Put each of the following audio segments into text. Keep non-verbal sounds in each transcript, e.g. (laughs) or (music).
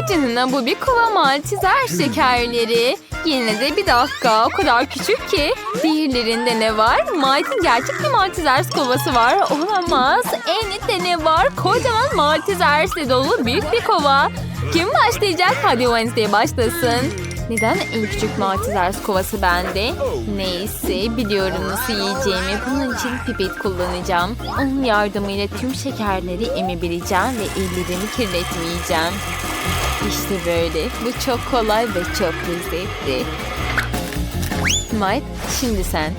Vay canına bu bir kova malteser şekerleri. Yine de bir dakika o kadar küçük ki. Diğerlerinde ne var? Mike'ın gerçek bir malteser kovası var. Olamaz. En ne var? Kocaman malteserle dolu büyük bir kova. Kim başlayacak? Hadi Wednesday başlasın. Neden en küçük malteser kovası bende? Neyse biliyorum nasıl yiyeceğimi. Bunun için pipet kullanacağım. Onun yardımıyla tüm şekerleri emebileceğim ve ellerimi kirletmeyeceğim. İşte böyle. Bu çok kolay ve çok lezzetli. Mike, şimdi sen.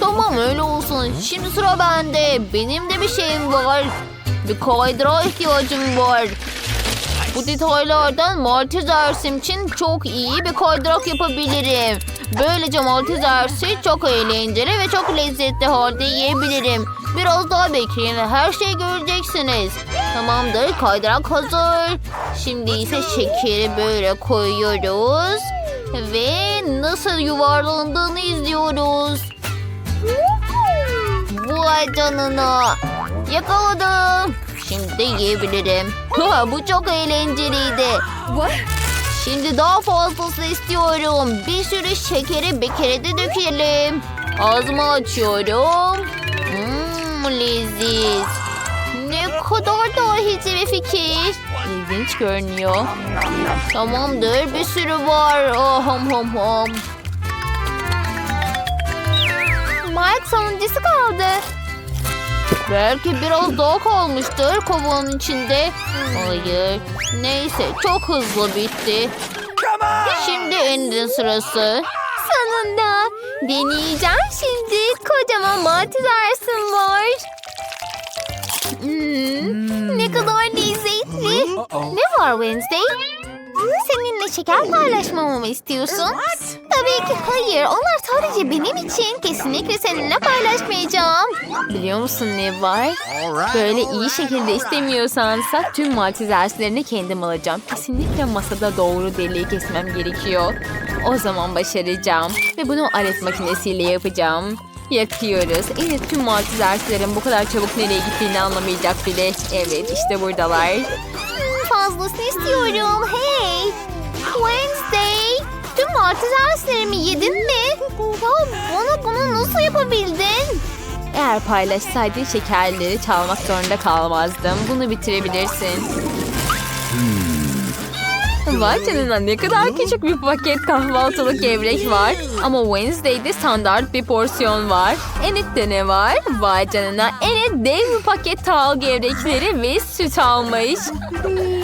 Tamam öyle olsun. Şimdi sıra bende. Benim de bir şeyim var. Bir kaydırağa ihtiyacım var. Bu detaylardan Maltez Ersim için çok iyi bir kaydırak yapabilirim. Böylece Maltez Ersi çok eğlenceli ve çok lezzetli halde yiyebilirim. Biraz daha bekleyin ve her şeyi göreceksiniz. Tamamdır kaydırak hazır. Şimdi ise şekeri böyle koyuyoruz. Ve nasıl yuvarlandığını izliyoruz. Vay canına. Yakaladım. Şimdi de yiyebilirim. Ha, bu çok eğlenceliydi. Şimdi daha fazlası istiyorum. Bir sürü şekeri bir kere de dökelim. Ağzımı açıyorum. Mmm leziz. Ne kadar dahice bir fikir. İlginç görünüyor. Tamamdır bir sürü var. Oh, hom hom hom. Mike sonuncusu kaldı. Belki biraz daha kalmıştır kovanın içinde. Hayır. Neyse çok hızlı bitti. Şimdi Ender'in sırası. Sonunda. Deneyeceğim şimdi. Kocaman maltezersin var. Hmm, ne kadar lezzetli. Ne var Wednesday? Seninle şeker paylaşmamı mı istiyorsun? Tabii ki hayır. Onlar sadece benim için. Kesinlikle seninle paylaşmayacağım. Biliyor musun ne var? Böyle iyi şekilde istemiyorsansa tüm maltezerlerini kendim alacağım. Kesinlikle masada doğru deliği kesmem gerekiyor. O zaman başaracağım. Ve bunu alet makinesiyle yapacağım. Yakıyoruz. Evet tüm maltezerlerin bu kadar çabuk nereye gittiğini anlamayacak bile. Evet işte buradalar. Fazlasını istiyorum. Hey! Wednesday! Tüm maltezerlerimi yedin mi? Ya bana bunu nasıl yapabildin? Eğer paylaşsaydın şekerleri çalmak zorunda kalmazdım. Bunu bitirebilirsin. Vay canına ne kadar küçük bir paket kahvaltılık gevrek var. Ama Wednesday'de standart bir porsiyon var. Enit'te ne var? Vay canına Enit dev bir paket tal gevrekleri ve süt almış.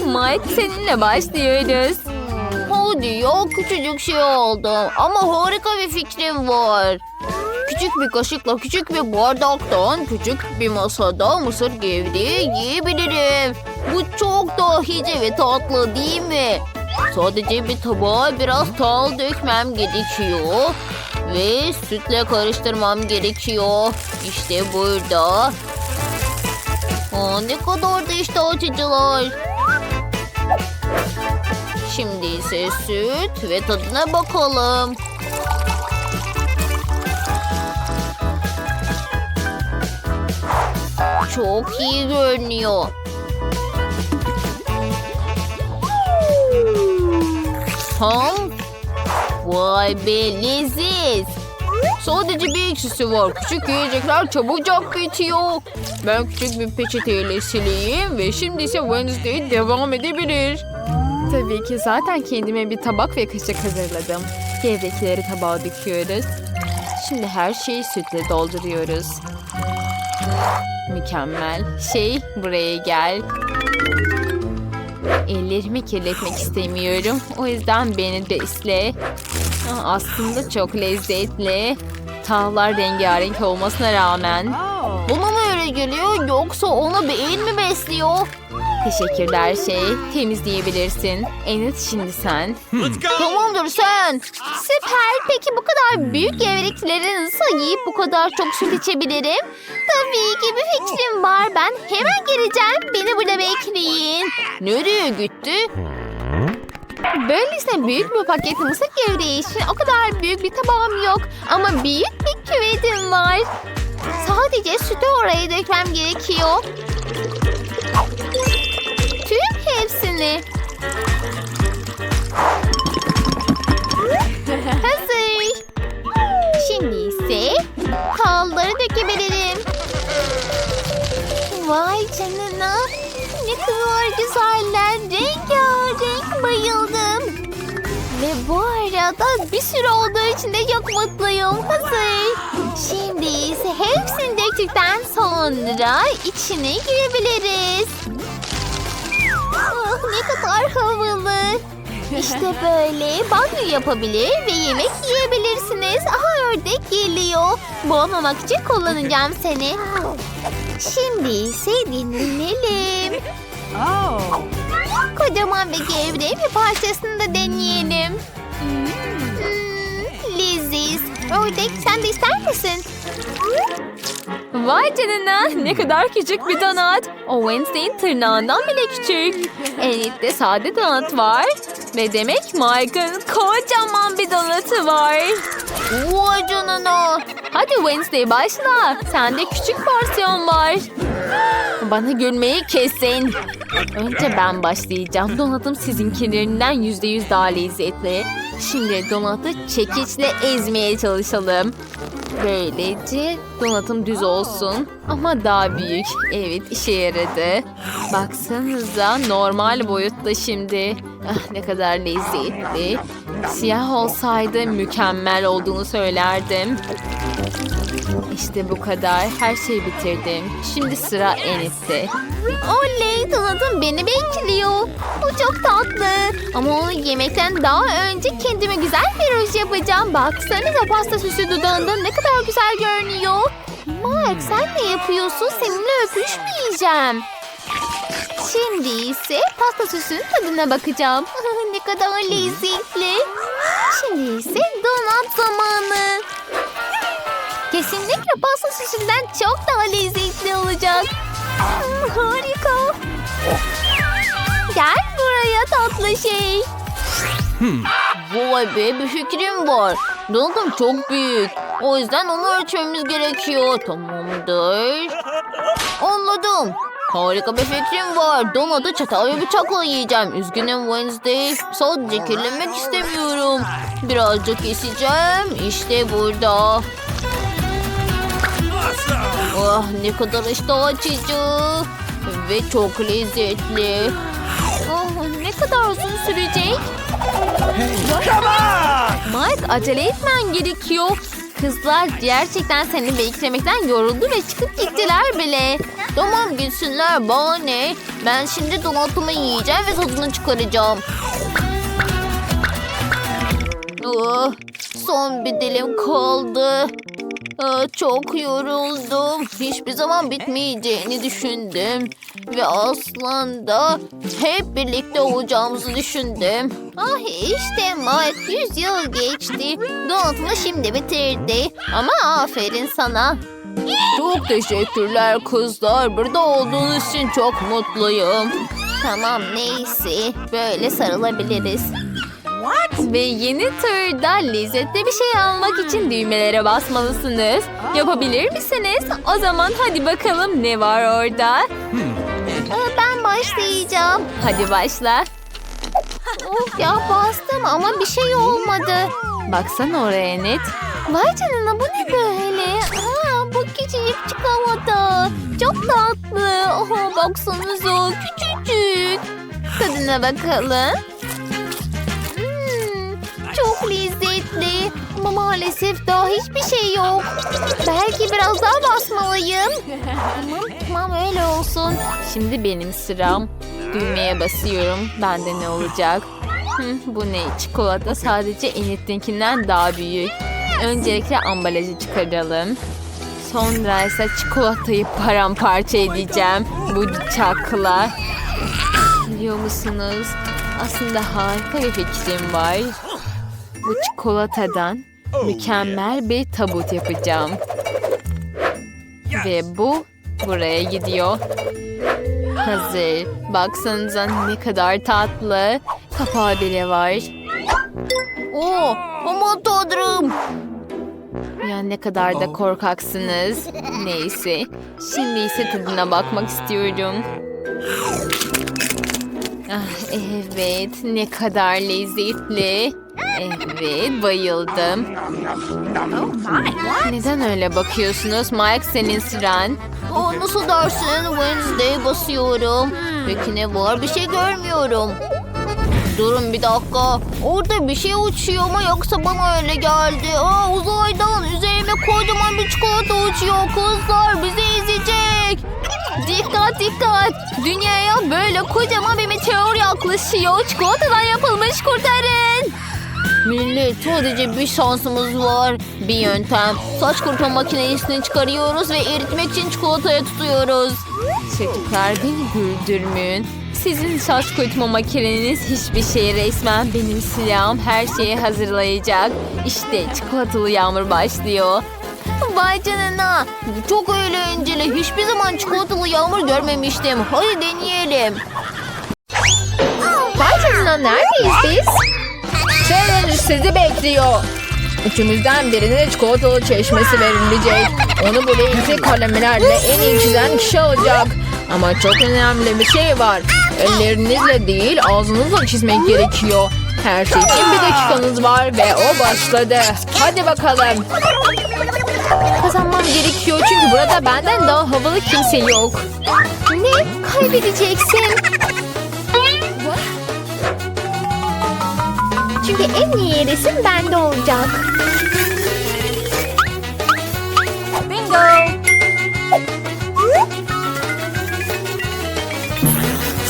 Mike seninle başlıyoruz. Hadi ya küçücük şey oldu. Ama harika bir fikrim var. Küçük bir kaşıkla küçük bir bardaktan küçük bir masada mısır gevreği yiyebilirim. Bu çok dahice ve tatlı değil mi? Sadece bir tabağa biraz tal dökmem gerekiyor. Ve sütle karıştırmam gerekiyor. İşte burada. Aa, ne kadar da iştah açıcılar. Şimdi ise süt ve tadına bakalım. Çok iyi görünüyor. Ham. Vay be leziz. Sadece bir eksisi var. Küçük yiyecekler çabucak bitiyor. Ben küçük bir peçeteyle sileyim ve şimdi ise Wednesday devam edebilir. Tabii ki zaten kendime bir tabak ve kaşık hazırladım. Gevrekleri tabağa döküyoruz. Şimdi her şeyi sütle dolduruyoruz. Mükemmel. Şey buraya gel. Ellerimi kirletmek istemiyorum. O yüzden beni de isle. Aslında çok lezzetli. Tağlar rengarenk olmasına rağmen. Buna mı öyle geliyor yoksa onu el mi besliyor? Teşekkürler şey. Temizleyebilirsin. Enit şimdi sen. Tamamdır sen. Süper. Peki bu kadar büyük gevrekleri nasıl yiyip bu kadar çok süt içebilirim? Tabii ki bir fikrim var. Ben hemen geleceğim. Beni burada bekleyin. Nereye gitti? Böylesine büyük bir paket mısır gevreği için o kadar büyük bir tabağım yok. Ama büyük bir küvetim var. Sadece sütü oraya dökmem gerekiyor hepsini. Hazır. Şimdi ise kalları dökebilirim. Vay canına. Ne kadar güzeller. Renk bayıldım. Ve bu arada bir sürü olduğu için de çok mutluyum. Hazır. Şimdi ise hepsini döktükten sonra içine girebiliriz. Ne kadar havalı. İşte böyle banyo yapabilir ve yemek yiyebilirsiniz. Aha ördek geliyor. Boğmamak için kullanacağım seni. Şimdi ise dinlenelim. Kocaman ve gevreği bir parçasını da deneyelim. Hmm, leziz. Ördek sen de ister misin? Vay canına ne kadar küçük bir donat. O Wednesday'in tırnağından bile küçük. Enit'te sade donat var. Ve demek Mike'ın kocaman bir donatı var. Vay canına. Hadi Wednesday başla. Sende küçük porsiyon var. Bana gülmeyi kesin. Önce ben başlayacağım. Donatım sizinkilerinden yüzde yüz daha lezzetli. Şimdi donatı çekiçle ezmeye çalışalım. Böylece donatım düz olsun. Ama daha büyük. Evet işe yaradı. Baksanıza normal boyutta şimdi. Ah, ne kadar lezzetli. Siyah olsaydı mükemmel olduğunu söylerdim. İşte bu kadar. Her şeyi bitirdim. Şimdi sıra Enit'te. Oley donatım beni bekliyor. O çok tatlı. Ama onu yemekten daha önce kendime güzel bir ruj yapacağım. Baksanıza pasta süsü dudağında ne kadar güzel görünüyor. Mark sen ne yapıyorsun? Seninle öpüşmeyeceğim. Şimdi ise pasta süsünün tadına bakacağım. (laughs) ne kadar lezzetli. Şimdi ise donat zamanı. Kesinlikle pasta süsünden çok daha lezzetli olacak. Hmm, harika. Gel buraya tatlı şey. Vay be bir fikrim var. Donatım çok büyük. O yüzden onu ölçmemiz gerekiyor. Tamamdır. Anladım. Harika bir fikrim var. Donatı çatal ve bıçakla yiyeceğim. Üzgünüm Wednesday. Sadece kirlenmek istemiyorum. Birazcık keseceğim. İşte burada. Ah ne kadar iştah açıcı. Ve çok lezzetli. Oh, ne kadar uzun sürecek? Mike acele etmen gerekiyor. Kızlar gerçekten seni beklemekten yoruldu ve çıkıp gittiler bile. Tamam gitsinler bana ne? Ben şimdi donatımı yiyeceğim ve tadını çıkaracağım. Oh, son bir dilim kaldı. Ah, çok yoruldum. Hiçbir zaman bitmeyeceğini düşündüm. Ve aslında hep birlikte olacağımızı düşündüm. Ah işte Mike 100 yıl geçti. Donatımı şimdi bitirdi. Ama aferin sana. Çok teşekkürler kızlar. Burada olduğunuz için çok mutluyum. Tamam neyse böyle sarılabiliriz. Ve yeni turda lezzetli bir şey almak için düğmelere basmalısınız. Yapabilir misiniz? O zaman hadi bakalım ne var orada? Aa, Ben başlayacağım. Hadi başla. Of ya bastım ama bir şey olmadı. Baksana oraya net. Vay canına bu ne böyle? Aa, bu küçücük çikolata. Çok tatlı. Oha baksanıza küçücük. Tadına bakalım. Çok lezzetli. Ama maalesef daha hiçbir şey yok. Belki biraz daha basmalıyım. Tamam tamam öyle olsun. Şimdi benim sıram. Düğmeye basıyorum. Bende ne olacak? Bu ne? Çikolata sadece Enit'inkinden daha büyük. Öncelikle ambalajı çıkaralım. Sonra ise çikolatayı paramparça edeceğim. Bu bıçakla. Biliyor musunuz? Aslında harika bir fikrim var. Bu çikolatadan mükemmel bir tabut yapacağım. Ve bu buraya gidiyor. Hazır. Baksanıza ne kadar tatlı. Kapağı bile var. Oo, aman tanrım. Ya ne kadar da korkaksınız. Neyse. Şimdi ise tadına bakmak istiyorum. Ah evet ne kadar lezzetli. Evet bayıldım. Neden öyle bakıyorsunuz? Mike senin sıran. Aa, nasıl dersin? Wednesday basıyorum. Peki ne var? Bir şey görmüyorum. Durun bir dakika. Orada bir şey uçuyor mu yoksa bana öyle geldi? Aa uzaydan üzerime kocaman bir çikolata uçuyor. Kızlar bizi ezecek. Dikkat dikkat. Dünyaya böyle kocaman bir meteor yaklaşıyor. Çikolatadan yapılmış kurtarın. Millet sadece bir şansımız var. Bir yöntem. Saç kurutma makinesini çıkarıyoruz ve eritmek için çikolataya tutuyoruz. Çocuklar beni güldürmeyin. Sizin saç kurutma makineniz hiçbir şey resmen benim silahım her şeyi hazırlayacak. İşte çikolatalı yağmur başlıyor. Vay canına. Çok eğlenceli. Hiçbir zaman çikolatalı yağmur görmemiştim. Hadi deneyelim. Vay canına neredeyiz biz? Sizi bekliyor. Üçümüzden birine çikolatalı çeşmesi verilecek. Onu bu renkli kalemlerle en iyi çizen kişi olacak. Ama çok önemli bir şey var. Ellerinizle değil ağzınızla çizmek gerekiyor. Her şey için bir dakikanız var ve o başladı. Hadi bakalım. Kazanmam gerekiyor çünkü burada benden daha havalı kimse yok. Ne? Kaybedeceksin. Çünkü en iyi resim bende olacak. Bingo.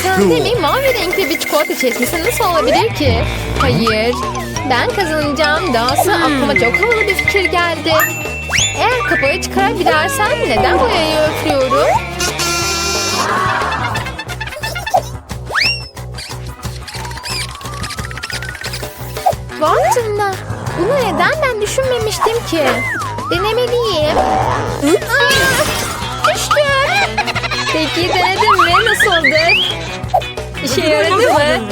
Sen de mi mavi renkli bir çikolata çeşmesi nasıl olabilir ki? Hayır. Ben kazanacağım. Dahası aklıma çok havalı bir fikir geldi. Eğer kapağı çıkarabilirsem neden boyayı öpüyorum? Bunu neden ben düşünmemiştim ki? Denemeliyim. Aa, düştüm. Peki denedin mi? Nasıldı? İşe yaradı mı?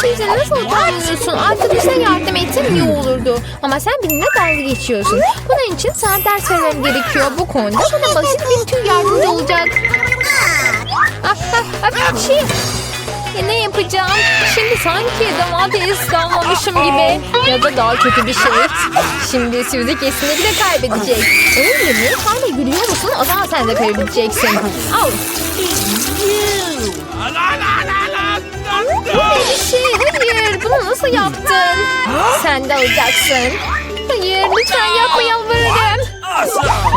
Şimdi nasıl utanmıyorsun? Arkadaşına yardım etsen iyi olurdu. Ama sen benimle dalga geçiyorsun. Bunun için sana ders vermem gerekiyor. Bu konuda bana basit bir tür yardımcı olacak. Ah, ah, ah, şey. E, ne yapacağım? Şimdi sanki domates dalmamışım gibi. Ya da daha kötü bir şey. Şimdi Suzy kesinlikle kaybedecek. Öyle mi? Hala gülüyor musun? O zaman sen de kaybedeceksin. Al. Bu ne bir şey? Hayır. Bunu nasıl yaptın? Sen de alacaksın. Hayır lütfen yapma yalvarırım.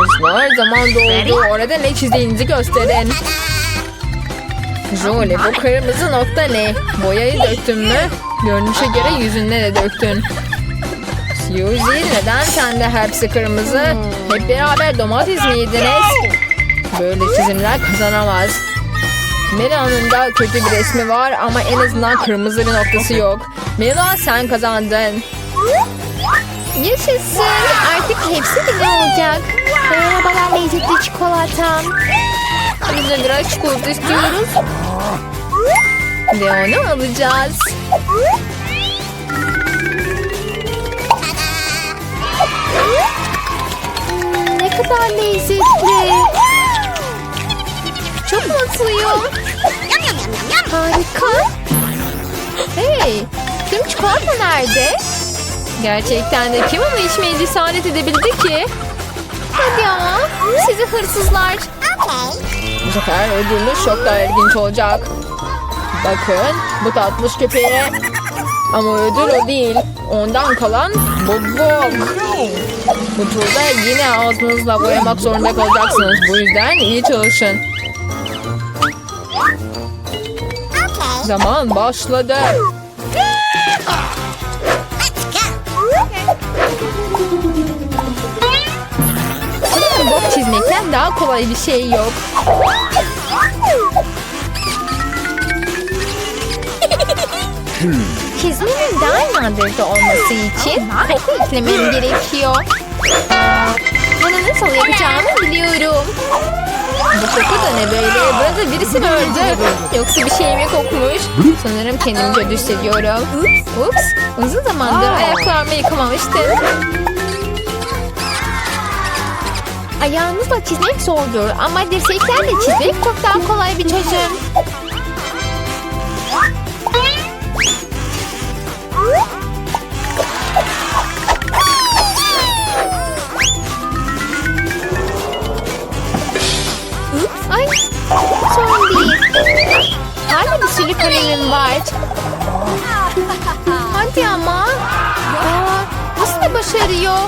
Kızlar zaman doldu. Orada ne çizdiğinizi gösterin. Jolie bu kırmızı nokta ne? Boyayı döktün mü? Görünüşe göre yüzüne de döktün. Suzy neden sende hepsi kırmızı? Hep beraber domates mi yediniz? Böyle çizimler kazanamaz. Mela'nın da kötü bir resmi var ama en azından kırmızı bir noktası yok. Mela sen kazandın. Yaşasın. Artık hepsi benim olacak. Merhabalar lezzetli çikolatam. Biz de biraz çikolata istiyoruz. Ve onu alacağız. Hmm, ne kadar lezzetli. Çok mutluyum. Harika. Hey, tüm çikolata nerede? Gerçekten de kim onu içmeye cesaret edebildi ki? Hadi ama. Sizi hırsızlar. Bu sefer ödülü çok daha ilginç olacak. Bakın bu tatlış köpeğe. Ama ödül o değil. Ondan kalan bu bok. Bu turda yine ağzınızla boyamak zorunda kalacaksınız. Bu yüzden iyi çalışın. Zaman başladı. Çizmekten daha kolay bir şey yok. Çizmenin daha inandırıcı olması için koku eklemem gerekiyor. Bunu nasıl yapacağımı biliyorum. Bu koku da ne böyle? Burada birisi mi öldü? Yoksa bir şey mi kokmuş? Sanırım kendimi kötü hissediyorum. Ups, uzun zamandır ayaklarımı yıkamamıştım. Ayağınızla çizmek zordur ama dirseklerle çizmek çok daha kolay bir çözüm. Ups, ay. Sorun değil. Hala bir sürü kalemim var. Hadi ama. Aa, nasıl da başarıyor?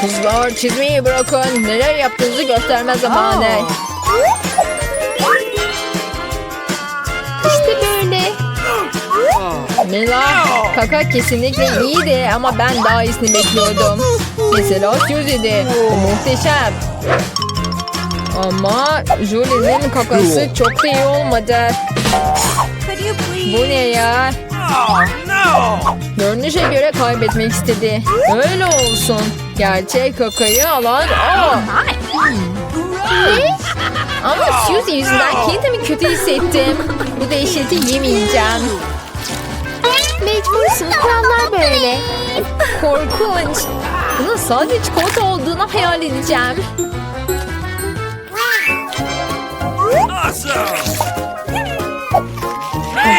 Kızlar çizmeyi bırakın. Neler yaptığınızı gösterme zamanı. İşte böyle. Mila kaka kesinlikle iyiydi ama ben daha iyisini bekliyordum. Mesela Susie'di. Bu muhteşem. Ama Julie'nin kakası çok da iyi olmadı. Bu ne ya? Görünüşe göre kaybetmek istedi. Öyle olsun. Gerçek kakayı alan o. Ne? Ama Suzy yüzünden kendimi kötü hissettim. Bu dehşeti yemeyeceğim. Mecbursun. Kurallar böyle. Korkunç. Bunun sadece çikolata olduğunu hayal edeceğim. Bu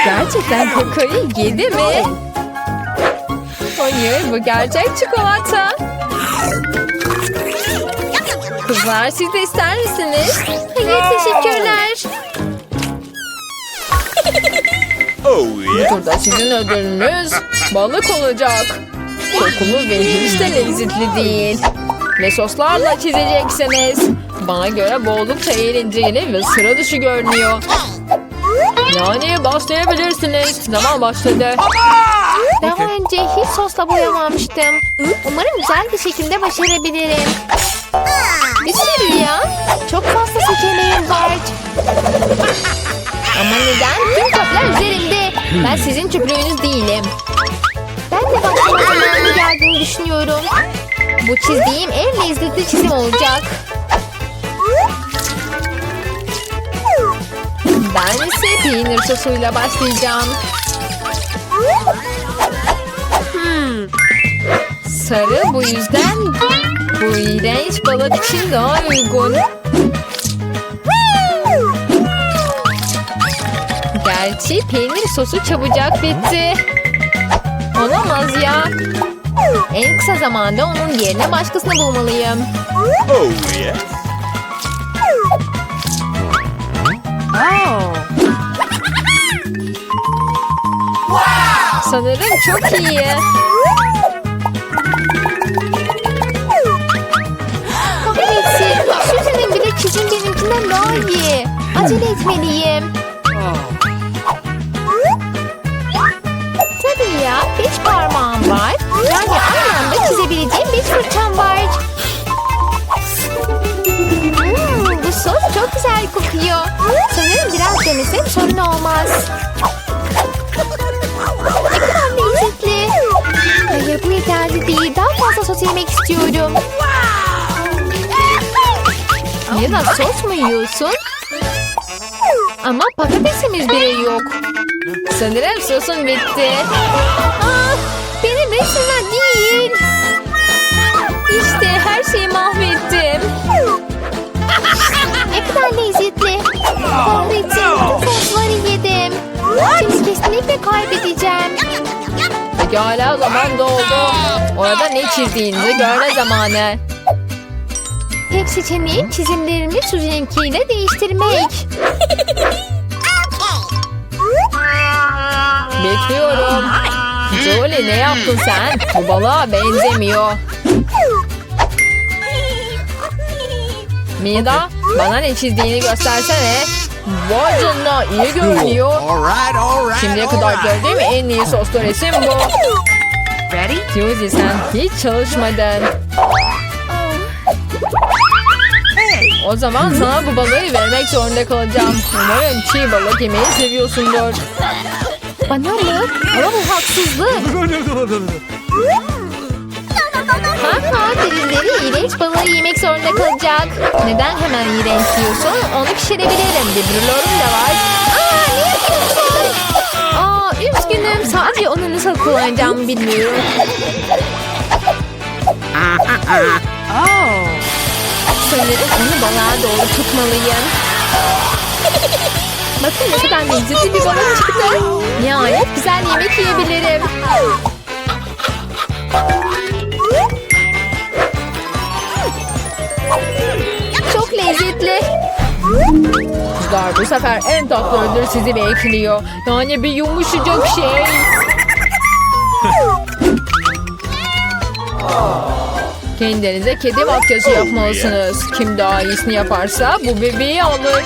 gerçekten kakayı yedi mi? Hayır bu gerçek çikolata. Kızlar siz de ister misiniz? Hayır teşekkürler. Oh Bu yeah. turda sizin ödülünüz balık olacak. Kokulu ve hiç de lezzetli değil. Ve soslarla çizeceksiniz. Bana göre bu oldukça eğlenceli ve sıra dışı görünüyor. Yani başlayabilirsiniz. Zaman başladı. Daha önce hiç sosla boyamamıştım. Umarım güzel bir şekilde başarabilirim. Bir sürü ya. Çok fazla seçeneğim var. Ama neden? Tüm kaplar üzerimde. Ben sizin çöplüğünüz değilim. Ben de başlama zamanı geldiğini düşünüyorum. Bu çizdiğim en lezzetli çizim olacak. Ben peynir sosuyla başlayacağım. Sarı bu yüzden bu iğrenç balık için daha uygun. Gerçi peynir sosu çabucak bitti. Olamaz ya. En kısa zamanda onun yerine başkasını bulmalıyım. Oh yeah. Sanırım çok iyi. Kahretsin. Suzy'nin bile çizim benimkinden daha iyi. Acele etmeliyim. Tabii ya. Beş parmağım var. Yani aynı anda çizebileceğim beş fırçam var. Hmm, bu sos çok güzel kokuyor. Sanırım biraz denesem sorun olmaz. Ne kadar lezzetli. Hayır bu yeterli değil. Daha fazla sos yemek istiyorum. Da sos mu yiyorsun? Ama patatesimiz bile yok. Sanırım sosun bitti. Ah, benim resimler değil. İşte her şeyi mahvettim. Pekala zaman doldu. Orada ne çizdiğinizi görme zamanı. Tek seçeneğim çizimlerimi Suzy'ninkiyle değiştirmek. (laughs) Bekliyorum. Jolie ne yaptın sen? Bu balığa benzemiyor. Mida bana ne çizdiğini göstersene. Vay canına iyi görünüyor. All right, all right. Şimdiye all kadar right. gördüğüm en iyi soslu resim bu. Ready? Suzy sen hiç çalışmadın. O zaman sana bu balığı vermek zorunda kalacağım. Umarım çiğ balık yemeyi seviyorsundur. Bana mı? Ama bu haksızlık. Ha ha birileri iğrenç balığı yemek zorunda kalacak. Neden hemen iğrenç diyorsun? Onu pişirebilirim. Bir brülörüm de var. Aa ne yapıyorsun? Aa üzgünüm. Sadece onu nasıl kullanacağımı bilmiyorum. (laughs) Sanırım onu balığa doğru tutmalıyım. Bakın ne kadar lezzetli bir balık çıktı. Nihayet güzel yemek yiyebilirim. Kızlar bu sefer en tatlı ödül sizi bekliyor. Yani bir yumuşacık şey. Kendinize kedi makyajı yapmalısınız. Kim daha iyisini yaparsa bu bebeği alır.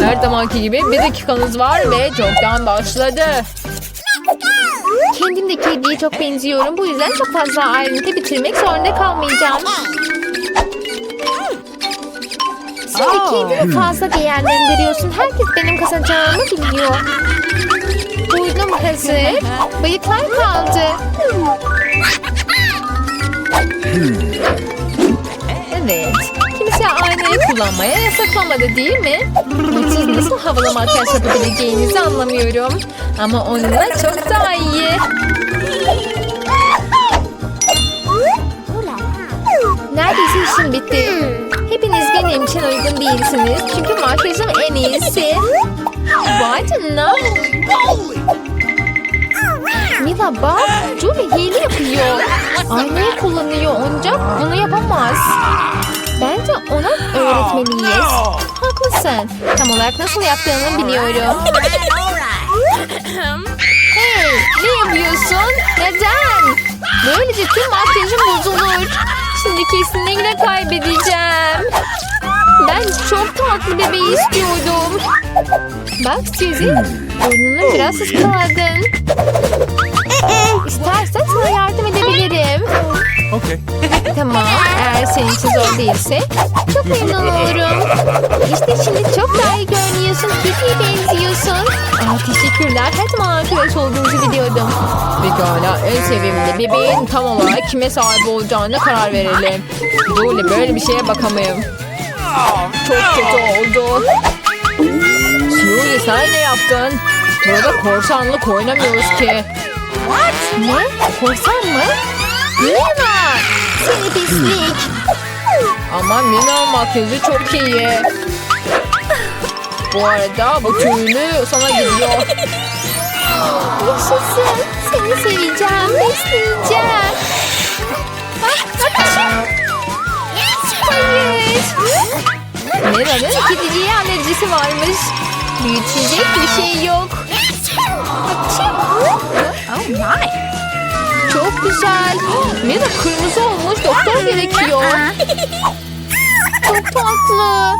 Her zamanki gibi bir dakikanız var ve çoktan başladı. Kendim de kediye çok benziyorum. Bu yüzden çok fazla ayrıntı bitirmek zorunda kalmayacağım. De kendini fazla değerlendiriyorsun. Herkes benim kazanacağımı biliyor. Burnum hazır. Bıyıklar kaldı. Evet. Kimse aynayı kullanmaya yasaklamadı değil mi? Siz nasıl havalı makyaj yapabileceğinizi anlamıyorum. Ama onunla çok daha iyi. Neredeyse işim bitti. Benim için uygun değilsiniz. Çünkü makyajım en iyisi. Vay canına. Mila bak. Julie hile yapıyor. Aynayı kullanıyor ancak bunu yapamaz. Bence ona öğretmeliyiz. Haklısın. Tam olarak nasıl yaptığını biliyorum. Hey, ne yapıyorsun? Neden? Böylece tüm makyajım bozulur. Şimdi kesinlikle kaybedeceğim. Ben çok tatlı bebeği istiyordum. Bak Suzy, burnunu biraz ıskaladın. İstersen sana yardım edebilirim. Okay. (laughs) Tamam, eğer senin için zor değilse. Çok memnun olurum. İşte şimdi çok daha iyi görünüyorsun. Kediye benziyorsun. Aa, teşekkürler. Her zaman arkadaş olduğunuzu biliyordum. Pekala en sevimli bebeğin tam olarak kime sahip olacağını karar verelim. Julie böyle bir şeye bakamayım. Çok kötü oldu. Julie sen ne yaptın? Burada korsanlık oynamıyoruz ki. Ne? Korsan mı? Mina! Seni pislik. Ama Mina makyajı çok iyi. Bu arada bu tüylü sana gidiyor. Yaşasın. Seni seveceğim. Besleyeceğim. Ah, hapşi. Hayır. Mina'nın kediciye alerjisi varmış. Büyütecek bir şey yok. Çok güzel. Mina kırmızı olmuş. Doktor gerekiyor. (laughs) Çok tatlı.